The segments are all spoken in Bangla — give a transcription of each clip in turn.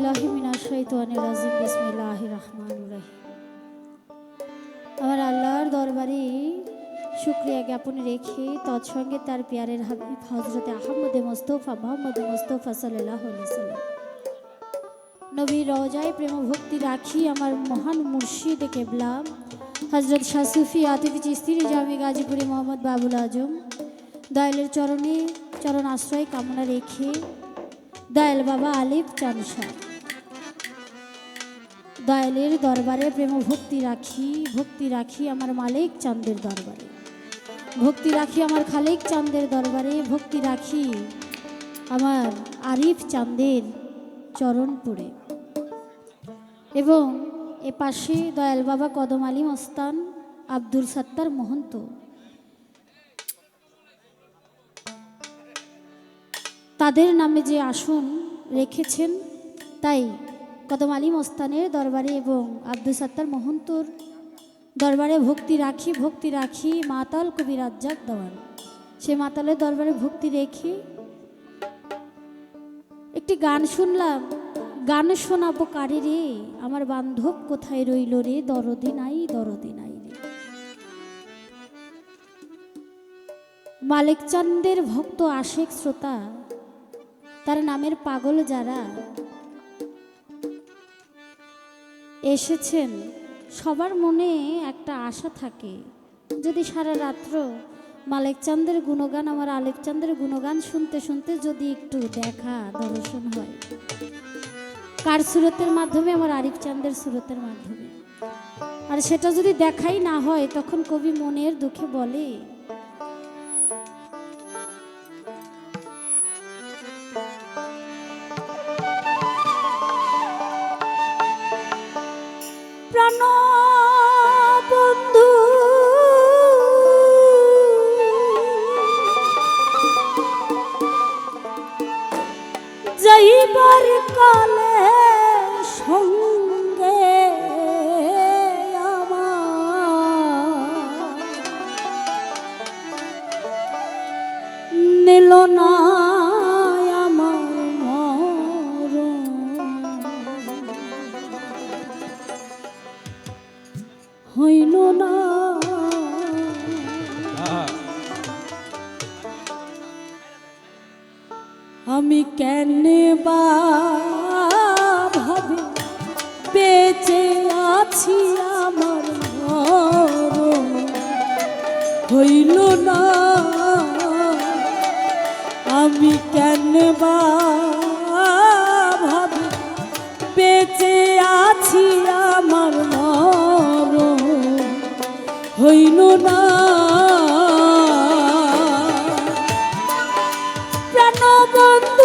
বিল্লাহি মিনাশ শাইতানির রাজিম, বিসমিল্লাহির রহমানির রহিম। আমার আল্লাহর দরবারে শুক্রিয়া জ্ঞাপন রেখে তৎসঙ্গে তার পিয়ারের হাবিব হজরতে আহমদে মোস্তফা, মোহাম্মদ মোস্তফা সাল্লাহ সাল্লাম নবীর রজায় প্রেম ভক্তি রাখি আমার মহান মুর্শিদ কেবলা হজরত শাহ সুফি আতিফ চিস্তির জামি গাজীপুরি মোহাম্মদ বাবুল আজম। দয়ালের চরণে চরণ আশ্রয় কামনা রেখে দয়াল বাবা আলিফ চানসা। দয়ালের দরবারে প্রেম, ভক্তি রাখি ভক্তি রাখি আমার মালিক চাঁদের দরবারে। ভক্তি রাখি আমার খালিক চাঁদের দরবারে, ভক্তি রাখি আমার আরিফ চাঁদের চরণপুরে। এবং এ পাশে দয়াল বাবা কদম আলী মস্তান, আব্দুল সত্তার মহন্ত। তাদের নামে যে আসন রেখেছেন, তাই কদম আলী মস্তানের দরবারে এবং আব্দুল সত্তার মহন্তর দরবারে ভক্তি রাখি ভক্তি রাখি, মাতাল কবি রাজ্জাক দেওয়ান। সে মাতালের দরবারে ভক্তি রেখে একটি গান শুনলাম। গান শোনাবো কারে রে? আমার বান্ধব কোথায় রইল রে? দরদি নাই দরদি নাই রে। মালিক চান্দের ভক্ত আশেক শ্রোতা, তার নামের পাগল যারা এসেছেন। সবার মনে একটা আশা থাকে। যদি সারা রাত্র মালিক চান্দের গুণগান, আমার আলেক চান্দের গুণগান শুনতে শুনতে যদি একটু দেখা দর্শন হয়। কার সুরতের মাধ্যমে? আমার আরিফ চান্দের সুরতের মাধ্যমে। আর সেটা যদি দেখাই না হয়, তখন কবি মনের দুঃখে বলে আমি কেন বা ভাবে বেঁচে আছি? প্রাণবন্ধু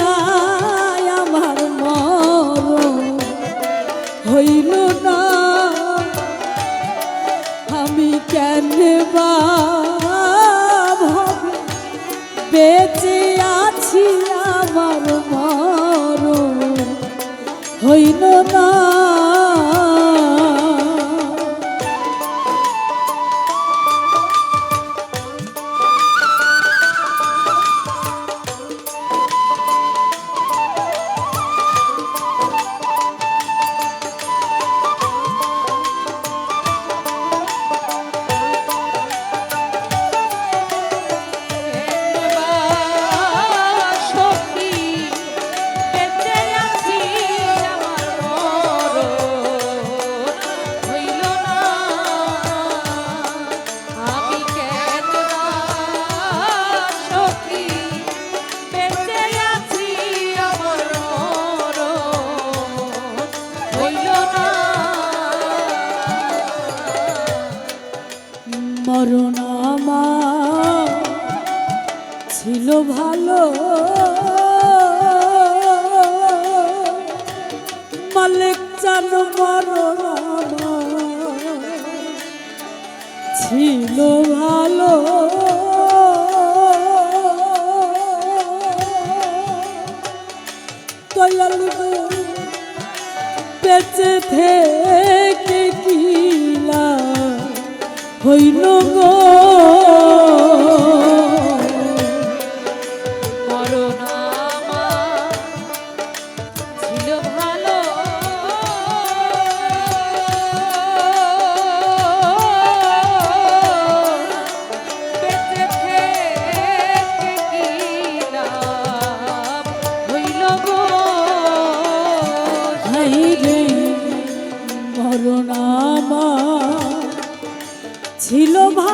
না আমার মরণ হইল না। আমি কেন বেঁচে আছি আমার হইল না? দয়াল বেঁচে থেকে। নাই রে মরণামা ছিল ভাই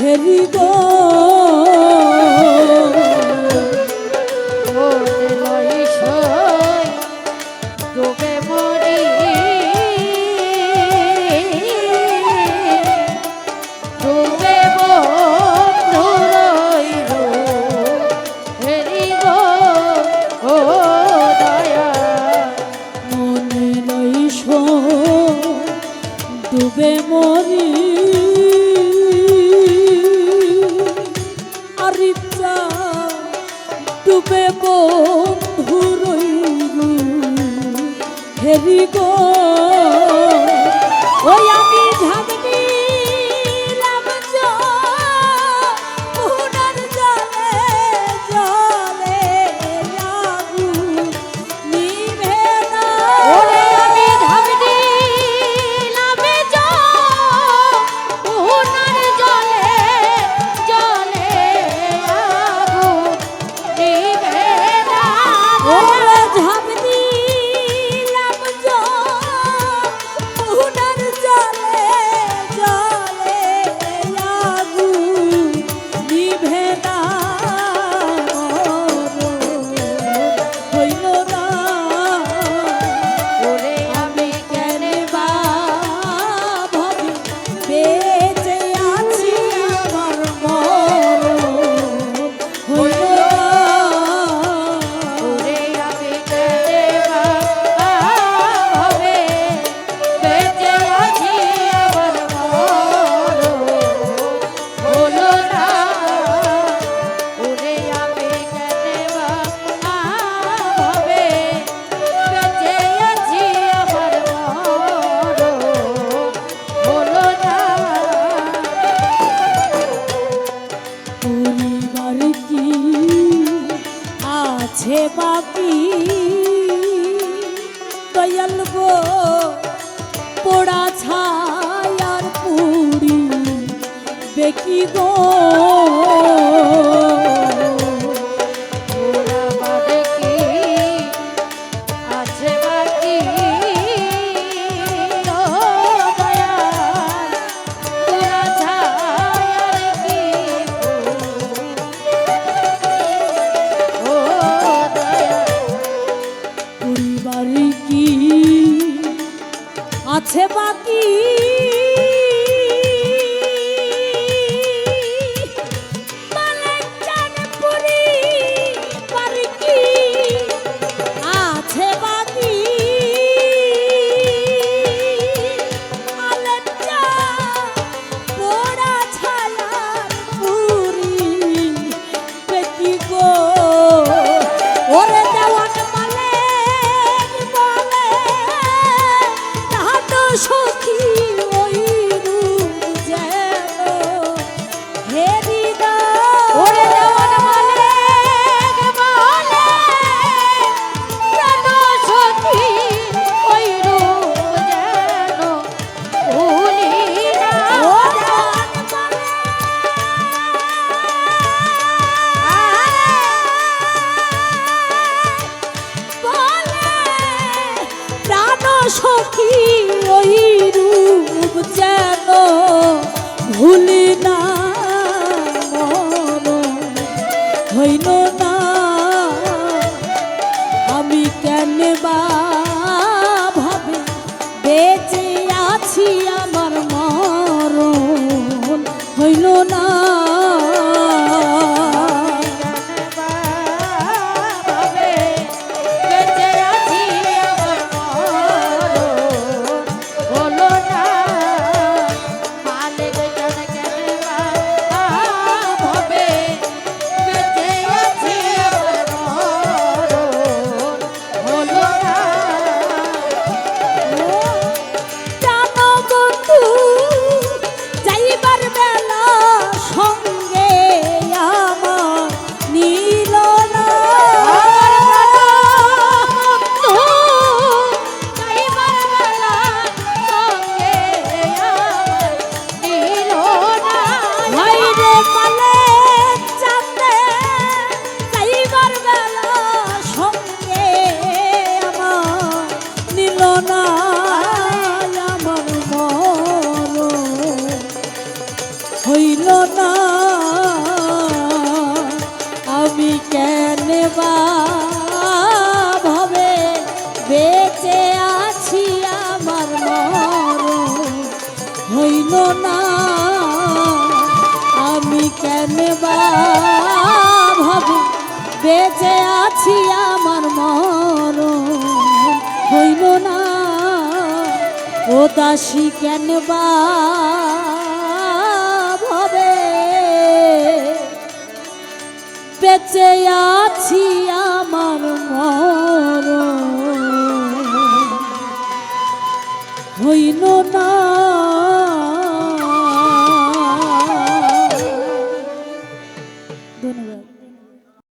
হৃদয় রূপে বন্ধু রইলু হেরি গো ওই আমি দয়ালব পোড়া ছায়ার পুরি দেখি গো। কি আছে বাকি? বেঁচে আছি আমার মরণ। হইল না। ও দাসী কেন বা বেঁচে আছি আমার মরণ। হইল না।